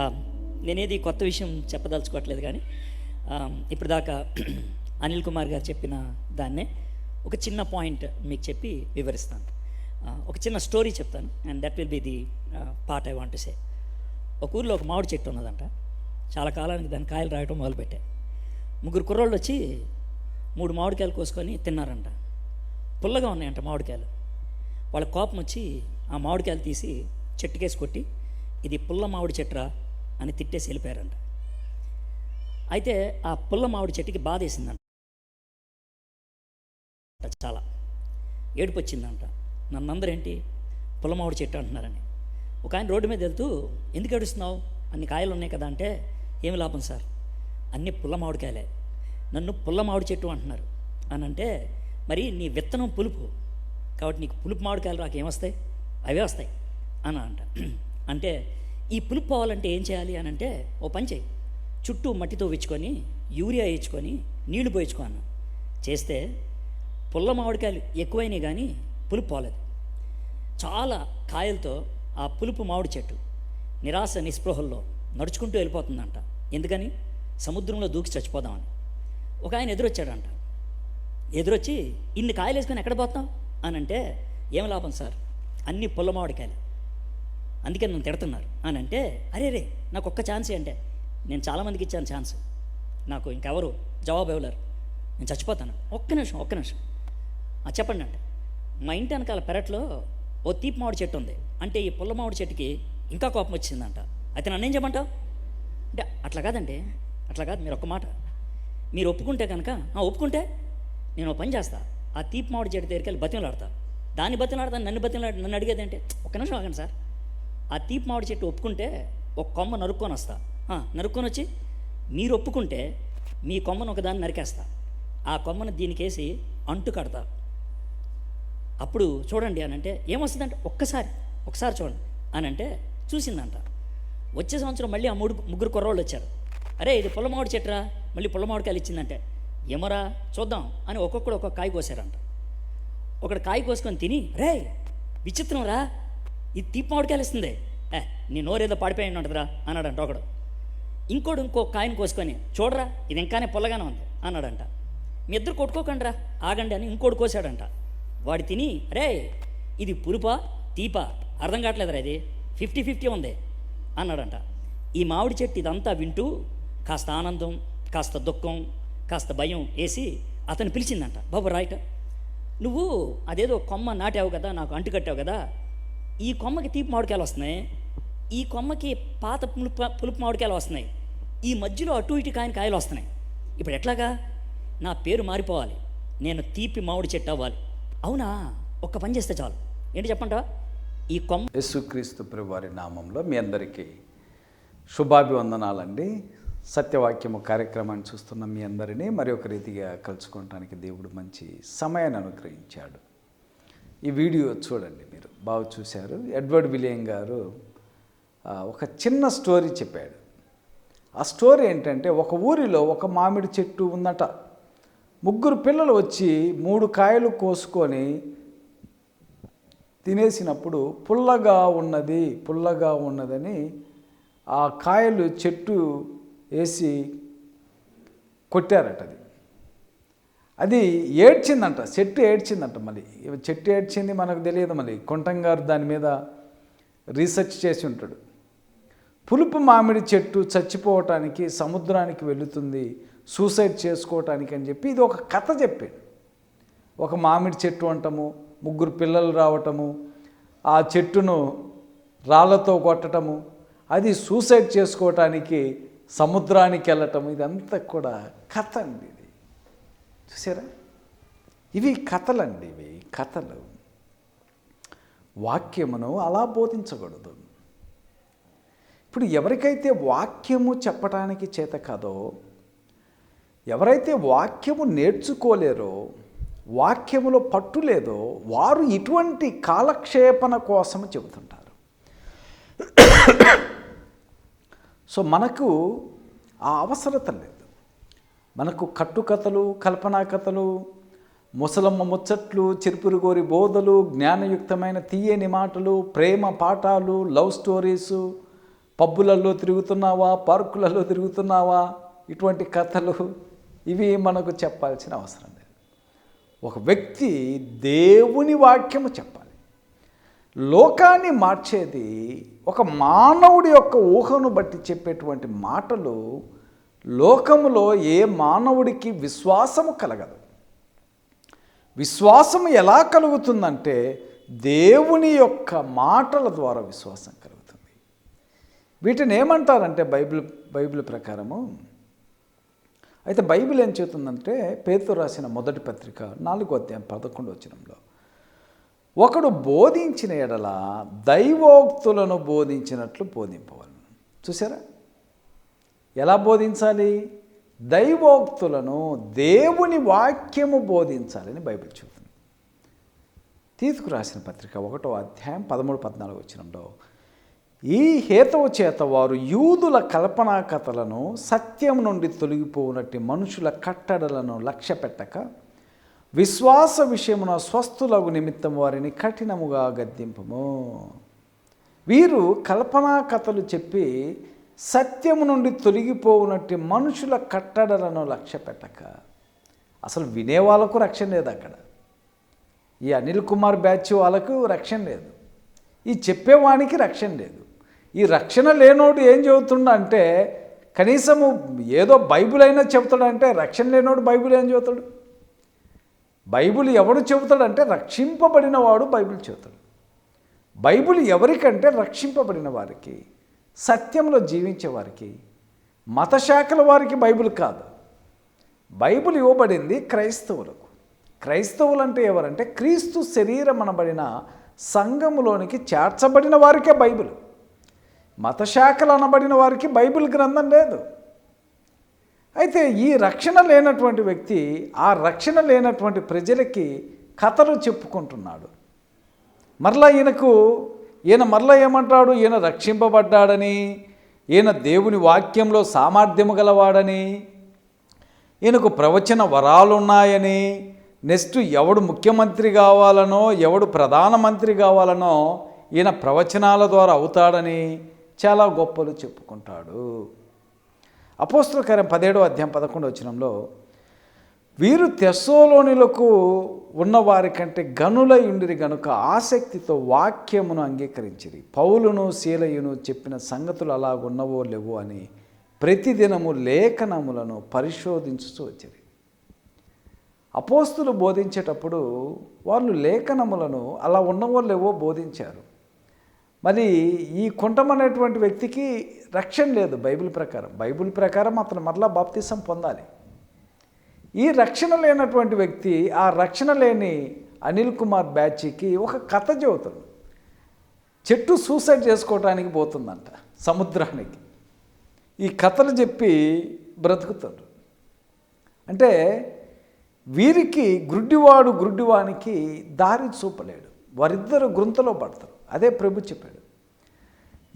Um, నేనేది కొత్త విషయం చెప్పదలుచుకోవట్లేదు కానీ um, ఇప్పుడు దాకా అనిల్ కుమార్ గారు చెప్పిన దాన్నే ఒక చిన్న పాయింట్ మీకు చెప్పి వివరిస్తాను. ఒక చిన్న స్టోరీ చెప్తాను and that will be the part I want to say ఒక ఊర్లో ఒక మామిడి చెట్టు ఉన్నదంట. చాలా కాలానికి దాని కాయలు రాయటం మొదలుపెట్టాయి. ముగ్గురు కుర్రోళ్ళు వచ్చి మూడు మామిడికాయలు కోసుకొని తిన్నారంట. పుల్లగా ఉన్నాయంట మామిడికాయలు. వాళ్ళ కోపం వచ్చి ఆ మామిడికాయలు తీసి చెట్టుకేసి కొట్టి ఇది పుల్ల మామిడి చెట్టురా అని తిట్టేసి వెళ్ళిపోయారంట. అయితే ఆ పుల్ల మామిడి చెట్టుకి బాధ వేసిందంట. చాలా. ఏడుపు వచ్చిందంట నన్ను అందరూ ఏంటి పుల్ల మామిడి చెట్టు అంటున్నారని. ఒక ఆయన రోడ్డు మీద వెళ్తూ ఎందుకు ఏడుస్తున్నావు? అన్ని కాయలు ఉన్నాయి కదా అంటే ఏమి లాభం సార్? అన్ని పుల్ల మామిడికాయలే నన్ను పుల్ల మామిడి చెట్టు అంటున్నారు. అని అంటే మరి నీ విత్తనం పులుపు. కాబట్టి నీకు పులుపు మామిడికాయలు రాక ఏమొస్తాయి? అవే వస్తాయి. అని అంట. అంటే ఈ పులుపు పోవాలంటే ఏం చేయాలి అని అంటే ఓ పని చేయి. చుట్టూ మట్టితో విచ్చుకొని యూరియా వేయించుకొని నీళ్ళు పోయించుకో అన్న. చేస్తే పుల్ల మామిడికాయలు ఎక్కువైనాయి కానీ పులుపు పోలేదు. చాలా కాయలతో ఆ పులుపు మామిడి చెట్టు నిరాశ నిస్పృహల్లో నడుచుకుంటూ వెళ్ళిపోతుందంట. ఎందుకని? సముద్రంలో దూకి చచ్చిపోదామని. ఒక ఆయన ఎదురొచ్చాడంట. ఎదురొచ్చి ఇన్ని కాయలు వేసుకొని ఎక్కడ పోతాం అని అంటే ఏం లాభం సార్? అన్ని పుల్ల మామిడికాయలు. అందుకే నన్ను తిడుతున్నారు. అని అంటే అరే రే నాకు ఒక్క ఛాన్సే అంటే నేను చాలామందికి ఇచ్చాను ఛాన్స్. నాకు ఇంకెవరు జవాబు ఇవ్వలేరు. నేను చచ్చిపోతాను. ఒక్క నిమిషం ఒక్క నిమిషం. చెప్పండి అంటే మా ఇంటి వెనకాల పెరట్లో ఓ తీపి మామిడి చెట్టు ఉంది. అంటే ఈ పుల్ల మామిడి చెట్టుకి ఇంకా కోపం వచ్చిందంట. అయితే నన్నేం ఏం చేయమంటావు అంటే అట్లా కాదండి. అట్లా కాదు. మీరు ఒక్క మాట. మీరు ఒప్పుకుంటే కనుక ఒప్పుకుంటే నేను ఓ పని చేస్తా. ఆ తీపి మామిడి చెట్టు దగ్గరికి వెళ్ళి బతిమలాడతా. దాన్ని బతిమలాడతాను నన్ను బతిమలాడి నన్ను అడిగేది అంటే ఒక్క నిమిషం ఆగండి సార్. ఆ తీపి మామిడి చెట్టు ఒప్పుకుంటే ఒక కొమ్మ నరుక్కొని వస్తా. నరుక్కొని వచ్చి మీరు ఒప్పుకుంటే మీ కొమ్మను ఒకదాన్ని నరికేస్తా. ఆ కొమ్మను దీనికేసి అంటు కడతా. అప్పుడు చూడండి అని అంటే ఏమొస్తుందంటే? ఒక్కసారి ఒకసారి చూడండి అని అంటే చూసిందంట. వచ్చే సంవత్సరం మళ్ళీ ఆ మూడు ముగ్గురు కుర్రోళ్ళు వచ్చారు. అరే ఇది పుల్లమామిడి చెట్టురా మళ్ళీ పుల్లమామిడికాయలు ఇచ్చిందంటే. ఏమరా చూద్దాం అని ఒక్కొక్కడు ఒక్కొక్క కాయ కోసారంట. ఒకడు కాయ కోసుకొని తిని రే విచిత్రం రా ఇది తీపి మామిడికాయలు ఏ నీ నోరేదో పడిపోయి ఉంటుందిరా అన్నాడంట ఒకడు. ఇంకోడు ఇంకో కాయను కోసుకొని చూడరా ఇది ఇంకానే పొల్లగానే ఉంది అన్నాడంట. మీ ఇద్దరు కొట్టుకోకండి రా ఆగండి అని ఇంకోటి కోసాడంట. వాడు తిని రే ఇది పులుపా తీపా అర్థం కావట్లేదురా ఇది ఫిఫ్టీ ఫిఫ్టీ ఉంది అన్నాడంట. ఈ మామిడి చెట్టు ఇదంతా వింటూ కాస్త ఆనందం కాస్త దుఃఖం కాస్త భయం వేసి అతను పిలిచిందంట. బాబు రాయట నువ్వు అదేదో కొమ్మ నాటావు కదా నాకు అంటు కట్టావు కదా ఈ కొమ్మకి తీపి మామిడికాయలు వస్తున్నాయి. ఈ కొమ్మకి పాత పులుపు పులుపు మామిడికాయలు వస్తున్నాయి. ఈ మధ్యలో అటు ఇటు కాయని కాయలు వస్తున్నాయి. ఇప్పుడు ఎట్లాగా? నా పేరు మారిపోవాలి. నేను తీపి మామిడి చెట్టు అవ్వాలి. అవునా? ఒక్క పని చేస్తే చాలు. ఏంటి చెప్పంటావా? ఈ కొమ్మ యేసుక్రీస్తు ప్రభువారి నామంలో మీ అందరికీ శుభాభివందనాలండి. సత్యవాక్యము కార్యక్రమాన్ని చూస్తున్న మీ అందరినీ మరి ఒక రీతిగా కలుసుకోవటానికి దేవుడు మంచి సమయాన్ని అనుగ్రహించాడు. ఈ వీడియో చూడండి మీరు. బాగా చూశారు. ఎడ్వర్డ్ విలియం గారు ఒక చిన్న స్టోరీ చెప్పాడు. ఆ స్టోరీ ఏంటంటే ఒక ఊరిలో ఒక మామిడి చెట్టు ఉందట. ముగ్గురు పిల్లలు వచ్చి మూడు కాయలు కోసుకొని తినేసినప్పుడు పుల్లగా ఉన్నది పుల్లగా ఉన్నదని ఆ కాయలు చెట్టు వేసి కొట్టారట అది. అది ఏడ్చిందంట చెట్టు ఏడ్చిందంట మళ్ళీ. చెట్టు ఏడ్చింది మనకు తెలియదు మళ్ళీ. కొంటం గారు దాని మీద రీసెర్చ్ చేసి ఉంటాడు. పులుపు మామిడి చెట్టు చచ్చిపోవటానికి సముద్రానికి వెళుతుంది సూసైడ్ చేసుకోవటానికి అని చెప్పి ఇది ఒక కథ చెప్పాడు. ఒక మామిడి చెట్టు అంటము ముగ్గురు పిల్లలు రావటము ఆ చెట్టును రాళ్ళతో కొట్టటము అది సూసైడ్ చేసుకోవటానికి సముద్రానికి వెళ్ళటము ఇదంతా కూడా కథ అండి. చూసారా? ఇవి కథలండి ఇవి కథలు. వాక్యమును అలా బోధించకూడదు. ఇప్పుడు ఎవరికైతే వాక్యము చెప్పటానికి చేత కాదో ఎవరైతే వాక్యము నేర్చుకోలేరో వాక్యములో పట్టు లేదో వారు ఇటువంటి కాలక్షేపణ కోసం చెబుతుంటారు. సో మనకు ఆ అవసరత లేదు. మనకు కట్టుకథలు కల్పనా కథలు ముసలమ్మ ముచ్చట్లు చిరుపురుగోరి బోధలు జ్ఞానయుక్తమైన తీయని మాటలు ప్రేమ పాఠాలు లవ్ స్టోరీసు పబ్బులలో తిరుగుతున్నావా పార్కులలో తిరుగుతున్నావా ఇటువంటి కథలు ఇవి మనకు చెప్పాల్సిన అవసరం లేదు. ఒక వ్యక్తి దేవుని వాక్యము చెప్పాలి. లోకాన్ని మార్చేది ఒక మానవుడి యొక్క ఊహను బట్టి చెప్పేటువంటి మాటలు లోకములో ఏ మానవుడికి విశ్వాసము కలగదు. విశ్వాసం ఎలా కలుగుతుందంటే దేవుని యొక్క మాటల ద్వారా విశ్వాసం కలుగుతుంది. వీటిని ఏమంటారంటే బైబిల్ బైబిల్ ప్రకారము? అయితే బైబిల్ ఏం చెబుతుందంటే పేరుతో రాసిన మొదటి పత్రిక నాలుగో అధ్యాయం పదకొండు వచనంలో ఒకడు బోధించిన ఎడల దైవోక్తులను బోధించినట్లు బోధింపవలను. చూసారా ఎలా బోధించాలి? దైవోక్తులను దేవుని వాక్యము బోధించాలని బైబిల్ చెబుతుంది. తీతుకు రాసిన పత్రిక ఒకటో అధ్యాయం పదమూడు పద్నాలుగు వచ్చినంలో ఈ హేతువు చేత వారు యూదుల కల్పనా కథలను సత్యం నుండి తొలగిపోనట్టి మనుషుల కట్టడలను లక్ష్య పెట్టక విశ్వాస విషయమున స్వస్థులకు నిమిత్తం వారిని కఠినముగా గద్దింపము. వీరు కల్పనా కథలు చెప్పి సత్యము నుండి తొలగిపోవునట్టి మనుషుల కట్టడలను లక్ష్య పెట్టక. అసలు వినే వాళ్ళకు రక్షణ లేదు అక్కడ. ఈ అనిల్ కుమార్ బ్యాచ్ వాళ్ళకు రక్షణ లేదు. ఈ చెప్పేవానికి రక్షణ లేదు. ఈ రక్షణ లేనోడు ఏం చెబుతుండ అంటే కనీసము ఏదో బైబిల్ అయినా చెబుతాడంటే రక్షణ లేనోడు బైబిల్ ఏం చెబుతాడు బైబిల్ ఎవడు చెబుతాడంటే రక్షింపబడిన వాడు బైబిల్ చెబుతాడు. బైబిల్ ఎవరికంటే రక్షింపబడిన వారికి సత్యంలో జీవించే వారికి మతశాఖల వారికి బైబిల్ కాదు. బైబిల్ ఇవ్వబడింది క్రైస్తవులకు. క్రైస్తవులు అంటే ఎవరంటే క్రీస్తు శరీరం అనబడిన సంఘములోనికి చేర్చబడిన వారికే బైబిల్. మతశాఖలు అనబడిన వారికి బైబిల్ గ్రంథం లేదు. అయితే ఈ రక్షణ లేనటువంటి వ్యక్తి ఆ రక్షణ లేనటువంటి ప్రజలకి కథలు చెప్పుకుంటున్నాడు. మరలా ఈయనకు ఈయన మరలా ఏమంటాడు? ఈయన రక్షింపబడ్డాడని ఈయన దేవుని వాక్యంలో సామర్థ్యము గలవాడని ఈయనకు ప్రవచన వరాలున్నాయని నెక్స్ట్ ఎవడు ముఖ్యమంత్రి కావాలనో ఎవడు ప్రధానమంత్రి కావాలనో ఈయన ప్రవచనాల ద్వారా అవుతాడని చాలా గొప్పలు చెప్పుకుంటాడు. అపోస్తుల కార్యం పదిహేడో అధ్యాయం పదకొండు వచ్చినంలో వీరు తెస్సోలోనిలకు ఉన్నవారి కంటే గనులై ఉండిరి గనుక ఆసక్తితో వాక్యమును అంగీకరించిరి. పౌలును శీలయును చెప్పిన సంగతులు అలాగున్నవో లేవో అని ప్రతిదినము లేఖనములను పరిశోధించుతూ వచ్చింది అపోస్తులు బోధించేటప్పుడు వాళ్ళు లేఖనములను అలా ఉన్నవో లేవో బోధించారు. మరి ఈ కుంటం అనేటువంటి వ్యక్తికి రక్షణ లేదు బైబిల్ ప్రకారం. బైబిల్ ప్రకారం అతను మరలా బాప్తిసం పొందాలి. ఈ రక్షణ లేనటువంటి వ్యక్తి ఆ రక్షణ లేని అనిల్ కుమార్ బ్యాచీకి ఒక కథ చెబుతుంది. చెట్టు సూసైడ్ చేసుకోవటానికి పోతుందంట సముద్రానికి. ఈ కథలు చెప్పి బ్రతుకుతాడు. అంటే వీరికి గ్రుడ్డివాడు గ్రుడ్డివానికి దారి చూపలేడు. వారిద్దరు గృంతలో పడతారు. అదే ప్రభు చెప్పాడు.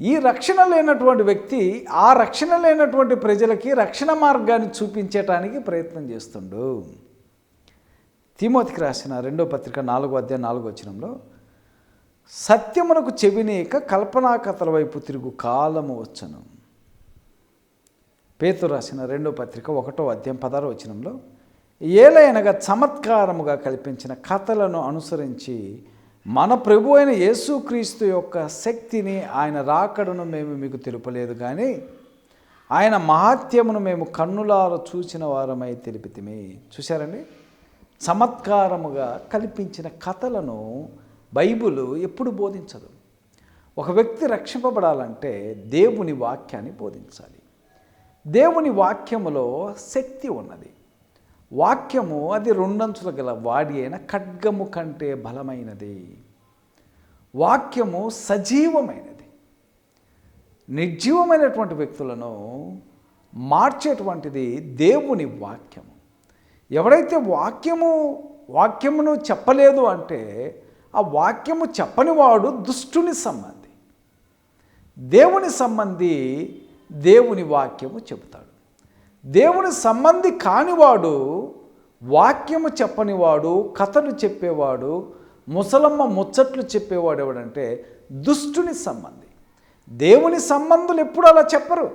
ఈ రక్షణ లేనటువంటి వ్యక్తి ఆ రక్షణ లేనటువంటి ప్రజలకి రక్షణ మార్గాన్ని చూపించటానికి ప్రయత్నం చేస్తుండు. తిమోతికి రాసిన రెండో పత్రిక నాలుగో అధ్యాయం నాలుగో వచనంలో సత్యమునకు చెవినేక కల్పనా కథల వైపు తిరుగు కాలము వచ్చను. పేతు రాసిన రెండో పత్రిక ఒకటో అధ్యాయం పదారో వచనంలో ఏలైనగా చమత్కారముగా కల్పించిన కథలను అనుసరించి మన ప్రభు అయిన యేసుక్రీస్తు యొక్క శక్తిని ఆయన రాకడను మేము మీకు తెలుపలేదు కానీ ఆయన మహాత్యమును మేము కన్నులార చూసిన వారమై తెలిపితిమి. చూశారండి? చమత్కారముగా కల్పించిన కథలను బైబిల్ ఎప్పుడు బోధించదు. ఒక వ్యక్తి రక్షింపబడాలంటే దేవుని వాక్యాన్ని బోధించాలి. దేవుని వాక్యములో శక్తి ఉన్నది. వాక్యము అది రెండంచుల గల వాడి అయిన ఖడ్గము కంటే బలమైనది. వాక్యము సజీవమైనది. నిర్జీవమైనటువంటి వ్యక్తులను మార్చేటువంటిది దేవుని వాక్యము. ఎవడైతే వాక్యము వాక్యమును చెప్పలేదు అంటే ఆ వాక్యము చెప్పని వాడు దుష్టుని సంబంధి. దేవుని సంబంధి దేవుని వాక్యము చెబుతాడు. దేవుని సంబంధి కానివాడు వాక్యము చెప్పనివాడు కథలు చెప్పేవాడు ముసలమ్మ ముచ్చట్లు చెప్పేవాడు ఎవడంటే దుష్టుని సంబంధి. దేవుని సంబంధులు ఎప్పుడు అలా చెప్పరు.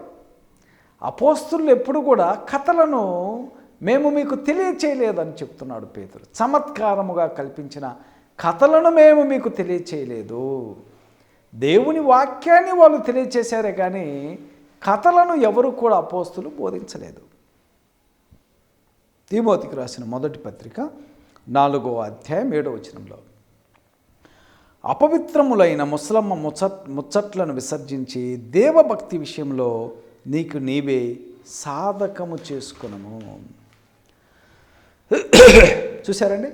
అపోస్తులు ఎప్పుడు కూడా కథలను మేము మీకు తెలియచేయలేదని చెప్తున్నాడు పేతురు. చమత్కారముగా కల్పించిన కథలను మేము మీకు తెలియచేయలేదు. దేవుని వాక్యాన్ని వాళ్ళు తెలియచేశారే కానీ కథలను ఎవరు కూడా అపోస్తులు బోధించలేదు. తిమోతికి రాసిన మొదటి పత్రిక నాలుగో అధ్యాయం ఏడో వచనంలో అపవిత్రములైన ముసలమ్మ ముచ్చట్ ముచ్చట్లను విసర్జించి దేవభక్తి విషయంలో నీకు నీవే సాధకము చేసుకునము. చూశారండి?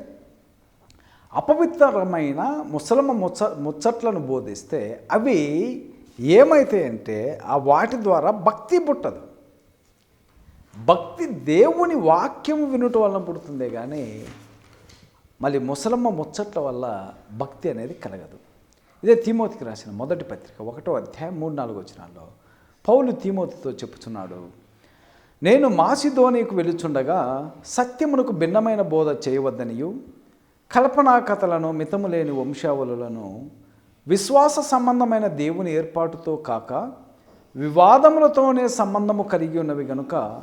అపవిత్రమైన ముసలమ్మ ముచ్చ ముచ్చట్లను బోధిస్తే అవి ఏమైతే అంటే ఆ వాటి ద్వారా భక్తి పుట్టదు. భక్తి దేవుని వాక్యం వినుట వలన పుడుతుందే కానీ మళ్ళీ ముసలమ్మ ముచ్చట్ల వల్ల భక్తి అనేది కలగదు. ఇదే తిమోతికి రాసిన మొదటి పత్రిక ఒకటో అధ్యాయం మూడు నాలుగు వచ్చినాల్లో పౌలు తిమోతితో చెప్పుచున్నాడు నేను మాసిధోనికి వెలుచుండగా సత్యమునకు భిన్నమైన బోధ చేయవద్దనియు కల్పనా కథలను మితము లేని వంశావళులను విశ్వాస సంబంధమైన దేవుని ఏర్పాటుతో కాక వివాదములతోనే సంబంధము కలిగి ఉన్నవి గనుక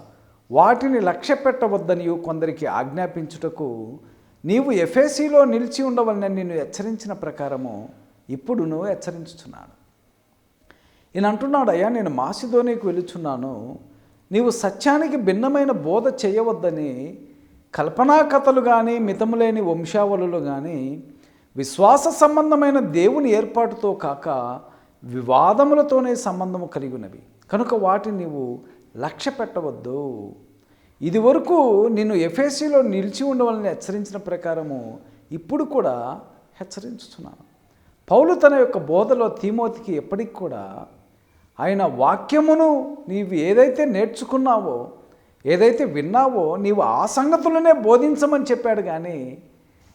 వాటిని లక్ష్య పెట్టవద్దని కొందరికి ఆజ్ఞాపించుటకు నీవు ఎఫ్ఎసిలో నిలిచి ఉండవలనని నిన్ను హెచ్చరించిన ప్రకారము ఇప్పుడును హెచ్చరించుచున్నాను. ఈయన అంటున్నాడు అయ్యా నేను మాసిధోనికి వెళుచున్నాను నీవు సత్యానికి భిన్నమైన బోధ చేయవద్దని కల్పనా కథలు కానీ మితములేని వంశావళులు కానీ విశ్వాస సంబంధమైన దేవుని ఏర్పాటుతో కాక వివాదములతోనే సంబంధము కలిగి ఉన్నవి కనుక వాటిని నీవు లక్ష్య పెట్టవద్దు. ఇదివరకు నిన్ను ఎఫ్ఎస్సిలో నిలిచి ఉండవాలని హెచ్చరించిన ప్రకారము ఇప్పుడు కూడా హెచ్చరించుతున్నాను పౌలు తన యొక్క బోధలో తీమోతికి ఎప్పటికి కూడా ఆయన వాక్యమును నీవు ఏదైతే నేర్చుకున్నావో ఏదైతే విన్నావో నీవు ఆ సంగతులనే బోధించమని చెప్పాడు కానీ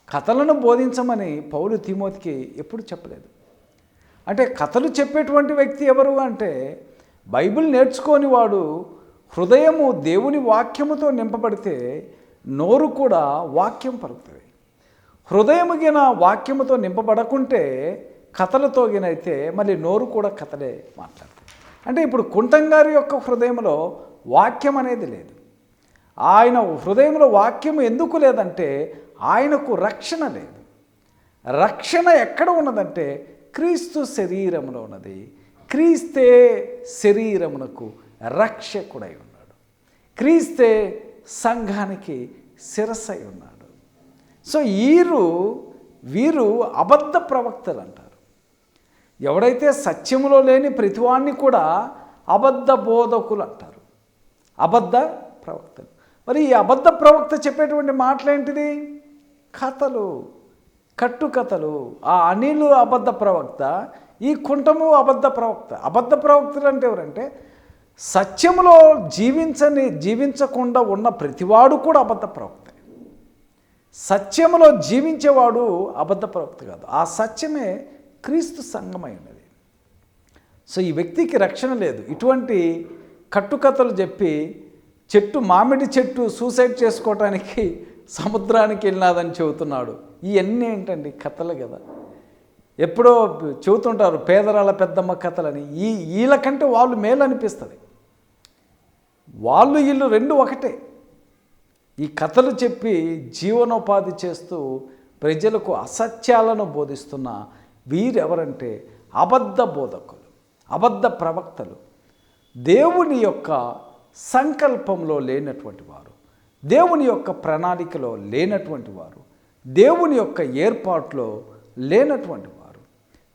కథలను బోధించమని పౌలు తిమోతికి ఎప్పుడు చెప్పలేదు. అంటే కథలు చెప్పేటువంటి వ్యక్తి ఎవరు అంటే బైబిల్ నేర్చుకోని వాడు హృదయము దేవుని వాక్యముతో నింపబడితే నోరు కూడా వాక్యం పలుకుతుంది. హృదయముగిన వాక్యముతో నింపబడకుంటే కథలతో గినైతే మళ్ళీ నోరు కూడా కథలే మాట్లాడుతుంది. అంటే ఇప్పుడు కుంటంగారి యొక్క హృదయంలో వాక్యం అనేది లేదు. ఆయన హృదయంలో వాక్యం ఎందుకు లేదంటే ఆయనకు రక్షణ లేదు. రక్షణ ఎక్కడ ఉన్నదంటే క్రీస్తు శరీరంలో ఉన్నది. క్రీస్తే శరీరమునకు రక్షకుడై ఉన్నాడు. క్రీస్తే సంఘానికి శిరసై ఉన్నాడు. సో వీరు వీరు అబద్ధ ప్రవక్తలు అంటారు ఎవడైతే సత్యములో లేని ప్రతివాన్ని కూడా అబద్ధ బోధకులు అంటారు అబద్ధ ప్రవక్తలు. మరి ఈ అబద్ధ ప్రవక్త చెప్పేటువంటి మాటలేంటిది? కథలు కట్టుకథలు ఆ అనిలు అబద్ధ ప్రవక్త ఈ కుంటము అబద్ధ ప్రవక్త. అబద్ధ ప్రవక్తలు అంటే ఎవరంటే సత్యములో జీవించని జీవించకుండా ఉన్న ప్రతివాడు కూడా అబద్ధ ప్రవక్త. సత్యములో జీవించేవాడు అబద్ధ ప్రవక్త కాదు. ఆ సత్యమే క్రీస్తు సంగమై ఉన్నది. సో ఈ వ్యక్తికి రక్షణ లేదు. ఇటువంటి కట్టుకథలు చెప్పి చెట్టు మామిడి చెట్టు సూసైడ్ చేసుకోవటానికి సముద్రానికి వెళ్ళినాదని చెబుతున్నాడు. ఇవన్నీ ఏంటండి కథలు కదా. ఎప్పుడో చెబుతుంటారు పేదరాల పెద్దమ్మ కథలని. ఈ వీళ్ళకంటే వాళ్ళు మేలు అనిపిస్తుంది వాళ్ళు వీళ్ళు రెండు ఒకటే. ఈ కథలు చెప్పి జీవనోపాధి చేస్తూ ప్రజలకు అసత్యాలను బోధిస్తున్న వీరెవరంటే అబద్ధ బోధకులు అబద్ధ ప్రవక్తలు. దేవుని యొక్క సంకల్పంలో లేనటువంటి వారు. దేవుని యొక్క ప్రణాళికలో లేనటువంటి వారు దేవుని యొక్క ఏర్పాట్లో లేనటువంటి వారు.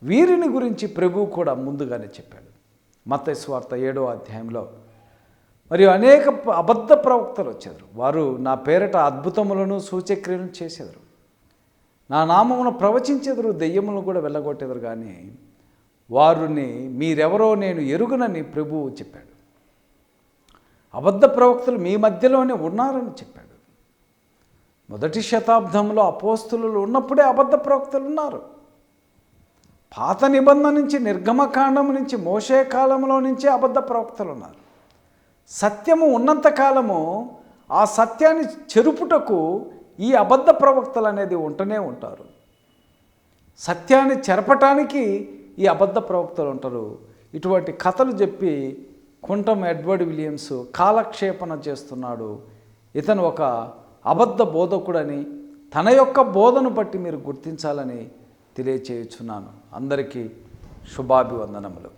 వీరిని గురించి ప్రభువు కూడా ముందుగానే చెప్పాడు. మత్తయి ఏడో అధ్యాయంలో మరియు అనేక అబద్ధ ప్రవక్తలు వచ్చారు వారు నా పేరట అద్భుతములను సూచక్రియలను చేసేదారు. నా నామమును ప్రవచించేదరు దెయ్యములను కూడా వెళ్ళగొట్టేదారు. కానీ వారిని మీరెవరో నేను ఎరుగునని ప్రభువు చెప్పాడు. అబద్ధ ప్రవక్తలు మీ మధ్యలోనే ఉన్నారని చెప్పాడు. మొదటి శతాబ్దంలో అపోస్తులు ఉన్నప్పుడే అబద్ధ ప్రవక్తలు ఉన్నారు. పాత నిబంధన నుంచి నిర్గమకాండం నుంచి మోసే కాలంలో నుంచే అబద్ధ ప్రవక్తలు ఉన్నారు. సత్యము ఉన్నంత కాలము ఆ సత్యాన్ని చెరుపుటకు ఈ అబద్ధ ప్రవక్తలు అనేది ఉంటూనే ఉంటారు. సత్యాన్ని చెరపటానికి ఈ అబద్ధ ప్రవక్తలు ఉంటారు. ఇటువంటి కథలు చెప్పి కుంటం ఎడ్వర్డ్ విలియమ్స్ కాలక్షేపణ చేస్తున్నాడు. ఇతను ఒక అబద్ధ బోధకుడని తన యొక్క బోధను బట్టి మీరు గుర్తించాలని తెలియచేయుచున్నాను. అందరికీ శుభాభివందనములు.